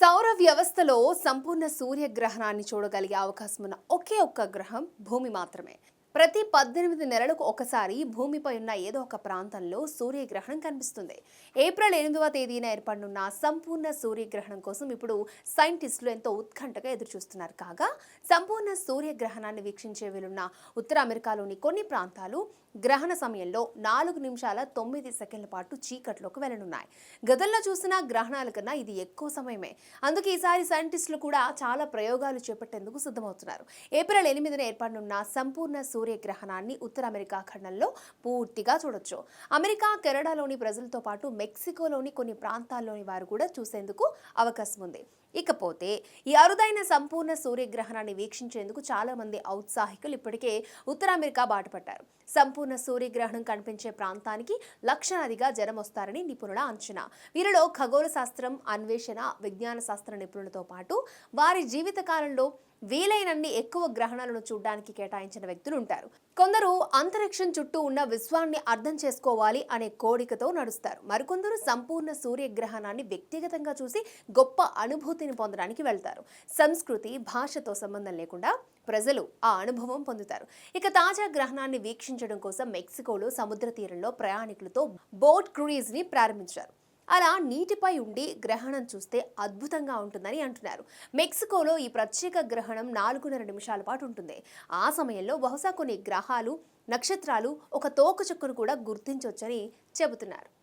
సౌర వ్యవస్థలో సంపూర్ణ సూర్యగ్రహణాన్ని చూడగలిగే అవకాశం ఉన్న ఒకే ఒక్క గ్రహం భూమి మాత్రమే. ప్రతి పద్దెనిమిది నెలలకు ఒకసారి భూమిపై ఉన్న ఏదో ఒక ప్రాంతంలో సూర్యగ్రహణం కనిపిస్తుంది. ఏప్రిల్ ఎనిమిదవ తేదీన ఏర్పడనున్న సంపూర్ణ సూర్యగ్రహణం కోసం ఇప్పుడు సైంటిస్టులు ఎంతో ఉత్కంఠగా ఎదురుచూస్తున్నారు. కాగా సంపూర్ణ సూర్యగ్రహణాన్ని వీక్షించే వీలున్న ఉత్తర అమెరికాలోని కొన్ని ప్రాంతాలు గ్రహణ సమయంలో నాలుగు నిమిషాల తొమ్మిది సెకండ్ల పాటు చీకట్లోకి వెళ్ళనున్నాయి. గతంలో చూసిన గ్రహణాల కన్నా ఇది ఎక్కువ సమయమే. అందుకే ఈసారి సైంటిస్టులు కూడా చాలా ప్రయోగాలు చేపట్టేందుకు సిద్ధమవుతున్నారు. ఏప్రిల్ ఎనిమిదిన ఏర్పడనున్న సంపూర్ణ సూర్యగ్రహణాన్ని ఉత్తర అమెరికా ఖండంలో పూర్తిగా చూడొచ్చు. అమెరికా కెనడాలోని ప్రజలతో పాటు మెక్సికోలోని కొన్ని ప్రాంతాల్లోని వారు కూడా చూసేందుకు అవకాశం ఉంది. ఇకపోతే ఈ అరుదైన సంపూర్ణ సూర్యగ్రహణాన్ని వీక్షించేందుకు చాలామంది ఔత్సాహికులు ఇప్పటికే ఉత్తర అమెరికా బాటపట్టారు సంపూర్ణ సూర్యగ్రహణం కనిపించే ప్రాంతానికి లక్షణాదిగా జనం వస్తారని నిపుణుల అంచనా. వీరిలో ఖగోళ శాస్త్రం అన్వేషణ విజ్ఞాన శాస్త్ర నిపుణులతో పాటు వారి జీవితకాలంలో వీలైనన్ని ఎక్కువ గ్రహణాలను చూడడానికి కేటాయించిన వ్యక్తులు ఉంటారు కొందరు అంతరిక్షం చుట్టూ ఉన్న విశ్వాన్ని అర్థం చేసుకోవాలి అనే కోరికతో నడుస్తారు. మరికొందరు సంపూర్ణ సూర్యగ్రహణాన్ని వ్యక్తిగతంగా చూసి గొప్ప అనుభూతిని పొందడానికి వెళ్తారు. సంస్కృతి భాషతో సంబంధం లేకుండా ప్రజలు ఆ అనుభవం పొందుతారు. ఇక తాజా గ్రహణాన్ని వీక్షించడం కోసం మెక్సికోలో సముద్ర తీరంలో ప్రయాణికులతో బోట్ క్రూయిజ్ని ప్రారంభించారు. అలా నీటిపై ఉండి గ్రహణం చూస్తే అద్భుతంగా ఉంటుందని అంటున్నారు. మెక్సికోలో ఈ ప్రత్యేక గ్రహణం నాలుగున్నర నిమిషాల పాటు ఉంటుంది. ఆ సమయంలో బహుశా కొన్ని గ్రహాలు నక్షత్రాలు ఒక తోక చుక్కను కూడా గుర్తించవచ్చని చెబుతున్నారు.